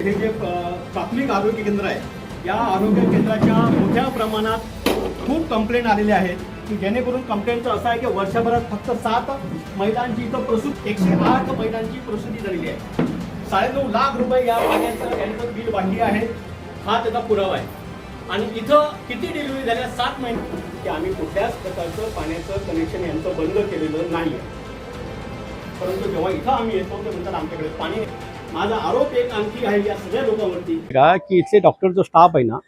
हे जे प्राथमिक आरोग्य केंद्र आहे या आरोग्य केंद्राच्या मोठ्या प्रमाणात खूप कंप्लेंट आलेले आहेत की जेणेकरून कंप्लेंटचं असं आहे की वर्षभरात फक्त सात महिलांची इथं प्रसूत एकशे आठ महिलांची प्रसूती झालेली आहे. साडेनऊ लाख रुपये या पाण्याचं यांचं बिल वाढली आहे. हा त्याचा पुरावा आहे. आणि इथं किती डिलिव्हरी झाल्या? सात महिने. की आम्ही कुठल्याच प्रकारचं पाण्याचं कनेक्शन यांचं बंद केलेलं नाही आहे परंतु जेव्हा इथं आम्ही येतो ते म्हणतात आमच्याकडे पाणी माझा आरोप एक आणखी आहे या सगळ्या लोकांवरती. का की इथले डॉक्टर जो स्टाफ आहे ना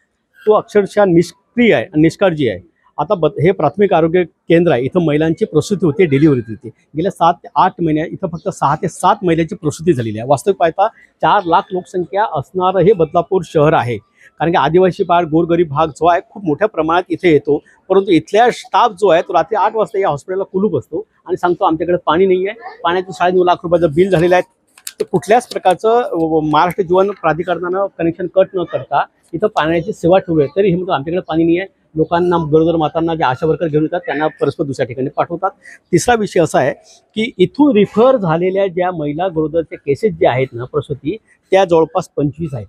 तो अक्षरशः निष्क्रिय आहे निष्काळजी आहे. आता ब हे प्राथमिक आरोग्य केंद्र आहे. इथं महिलांची प्रसूती होते डिलिव्हरी होते. गेल्या सात ते आठ महिन्या इथं फक्त सहा ते सात महिन्याची प्रसूती झालेली आहे. वास्तविक पाहता चार लाख लोकसंख्या असणारं हे बदलापूर शहर आहे. कारण की आदिवासी पार गोरगरीब भाग जो आहे खूप मोठ्या प्रमाणात इथे येतो. परंतु इथल्या स्टाफ जो आहे तो रात्री आठ वाजता या हॉस्पिटलला कुलूप असतो आणि सांगतो आमच्याकडे पाणी नाही आहे पाण्याचं साडेनऊ लाख रुपयाचं बिल झालेलं आहे तर कुठल्याच प्रकारचं महाराष्ट्र जीवन प्राधिकरणानं कनेक्शन कट न करता इथं पाण्याची सेवा ठेवू आहे तरी हे म्हणतो आमच्याकडे पाणी नाही आहे लोकांना गरोदर मातांना जे आशा वर्कर घेऊन येतात त्यांना परस्पर दुसऱ्या ठिकाणी पाठवतात. तिसरा विषय असा आहे की इथून रिफर झालेल्या ज्या महिला गरोदरच्या केसेस ज्या आहेत ना प्रसूती त्या जवळपास पंचवीस आहेत.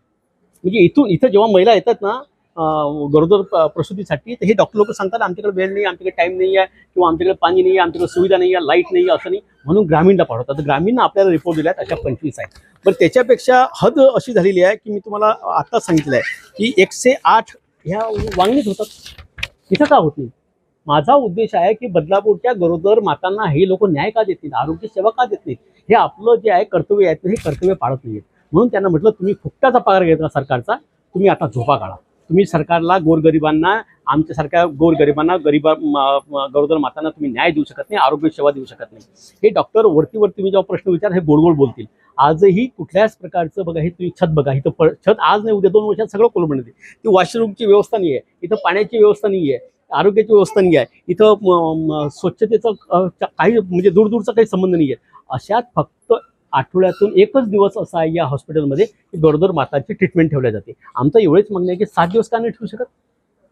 म्हणजे इथून इथं जेव्हा महिला येतात ना गरोदर प्रसूतीसाठी तर हे डॉक्टर लोक सांगतात आमच्याकडे वेळ नाही आमच्याकडे टाईम नाही आहे किंवा आमच्याकडे पाणी नाही आहे आमच्याकडे सुविधा नाही आहे लाइट नाही आहे असं नाही. म्हणून ग्रामीणला पाठवतात. तर ग्रामीणनं आपल्याला रिपोर्ट दिल्यात अशा पंचवीस आहेत. पण त्याच्यापेक्षा हद अशी झालेली आहे की मी तुम्हाला आत्ताच सांगितलं आहे की एकशे आठ ह्या वांगणीत होतात. इथं का होत नाही? माझा उद्देश आहे की बदलापूरच्या गरोदर मातांना हे लोक न्याय का देत नाहीत? आरोग्य सेवा का देत नाहीत? हे आपलं जे आहे कर्तव्य आहे ते हे कर्तव्य पाळत नाहीत म्हणून त्यांना म्हटलं तुम्ही फुकटाचा पगार घेतला सरकारचा तुम्ही आता झोपा काढा. तुम्ही सरकारला गोरगरिबांना आमच्यासारख्या गोरगरिबांना गरीबा गरोदर मातांना तुम्ही न्याय देऊ शकत नाही आरोग्य सेवा देऊ शकत नाही. हे डॉक्टर वरती वरती मी जेव्हा प्रश्न विचार हे गोडगोड बोलतील. आजही कुठल्याच प्रकारचं बघा हे तुम्ही छत बघा इथं छत आज नाही उद्या दोन वर्षात सगळं कोलमडते ती वॉशरूमची व्यवस्था नाही आहे इथं पाण्याची व्यवस्था नाही आहे आरोग्याची व्यवस्था नाही आहे इथं स्वच्छतेचं काही म्हणजे दूरदूरचा काही संबंध नाही आहे अशात फक्त आठवड्यातून एकच दिवस असा आहे या हॉस्पिटलमध्ये की गरोदर माताची ट्रीटमेंट ठेवल्या जाते. आमचं एवढेच म्हणणं आहे की सात दिवस का नाही ठेवू शकत?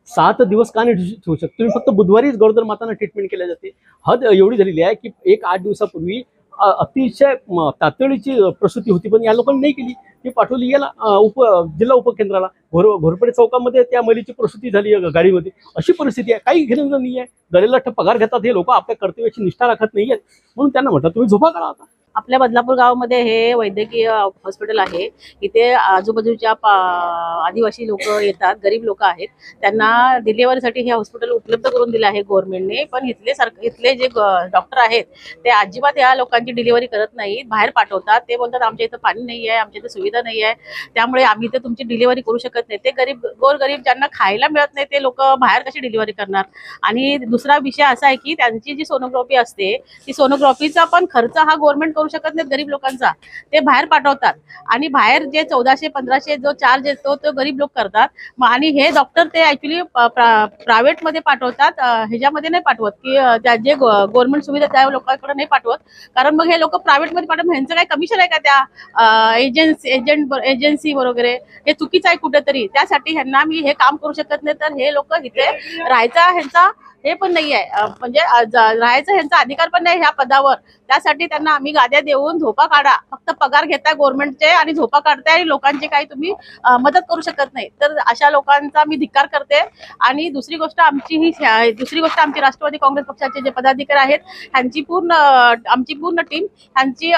सात दिवस का नाही ठेवू शकत? तुम्ही फक्त बुधवारीच गरोदर मातांना ट्रीटमेंट केल्या जाते. हद एवढी झालेली आहे की एक आठ दिवसापूर्वी अतिशय तातडीची प्रसूती होती पण या लोकांनी नाही केली. ती पाठवली याला उप जिल्हा उपकेंद्राला. घोर घोरपडे चौकामध्ये त्या मुलीची प्रसूती झाली गाडीमध्ये. अशी परिस्थिती आहे. काही घेणं नाही आहे गरीला पगार घेतात हे लोक. आपल्या कर्तव्याची निष्ठा राखत नाही आहेत म्हणून त्यांना म्हटलं तुम्ही झोपा काढा आता. आपल्या बदलापूर गावामध्ये हे वैद्यकीय हॉस्पिटल आहे. इथे आजूबाजूच्या पा- आदिवासी लोक येतात गरीब लोक आहेत. त्यांना डिलिव्हरीसाठी हे हॉस्पिटल उपलब्ध करून दिलं आहे गव्हर्नमेंटने. पण इथले सर इथले जे डॉक्टर आहेत ते अजिबात या लोकांची डिलिव्हरी करत नाहीत. बाहेर पाठवतात. ते बोलतात आमच्या इथं पाणी नाही आहे आमच्या इथं सुविधा नाही आहे त्यामुळे आम्ही इथे तुमची डिलिव्हरी करू शकत नाही. ते गरीब गोरगरीब ज्यांना खायला मिळत नाही ते लोक बाहेर कशी डिलिव्हरी करणार? आणि दुसरा विषय असा आहे की त्यांची जी सोनोग्राफी असते ती सोनोग्राफीचा पण खर्च हा गव्हर्नमेंट करू शकत नाहीत गरीब लोकांचा. ते बाहेर पाठवतात. आणि बाहेर जे चौदाशे पंधराशे जो चार्ज येतो तो गरीब लोक करतात. मग आणि हे डॉक्टर ते ऍक्च्युली प्रायव्हेटमध्ये पाठवतात. ह्याच्यामध्ये नाही पाठवत की त्या जे गव्हर्नमेंट सुविधा त्या लोकांकडे नाही पाठवत. कारण मग हे लोक प्रायव्हेटमध्ये पाठवत ह्यांचं काय कमिशन आहे का त्या एजन्सी एजंट एजन्सी वगैरे? हे चुकीचं आहे कुठेतरी. त्यासाठी ह्यांना मी हे काम करू शकत नाही. तर हे लोक इथे राहायचा ह्यांचा हे पण नाही आहे म्हणजे राहायचं राहायचा ह्यांचा अधिकार पण नाही ह्या पदावर. त्यासाठी त्यांना आम्ही गाद्या देऊन झोपा काढा. फक्त पगार घेताय गव्हर्नमेंटचे आणि झोपा काढताय आणि लोकांची काही तुम्ही मदत करू शकत नाही. तर अशा लोकांचा मी धिक्कार करते. आणि दुसरी गोष्ट आमची ही दुसरी गोष्ट आमची राष्ट्रवादी काँग्रेस पक्षाचे जे पदाधिकारी आहेत ह्यांची पूर्ण आमची पूर्ण टीम ह्यांची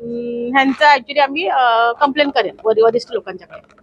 ह्यांचा ऍक्च्युली आम्ही कंप्लेंट करेन वरिष्ठ लोकांच्याकडे.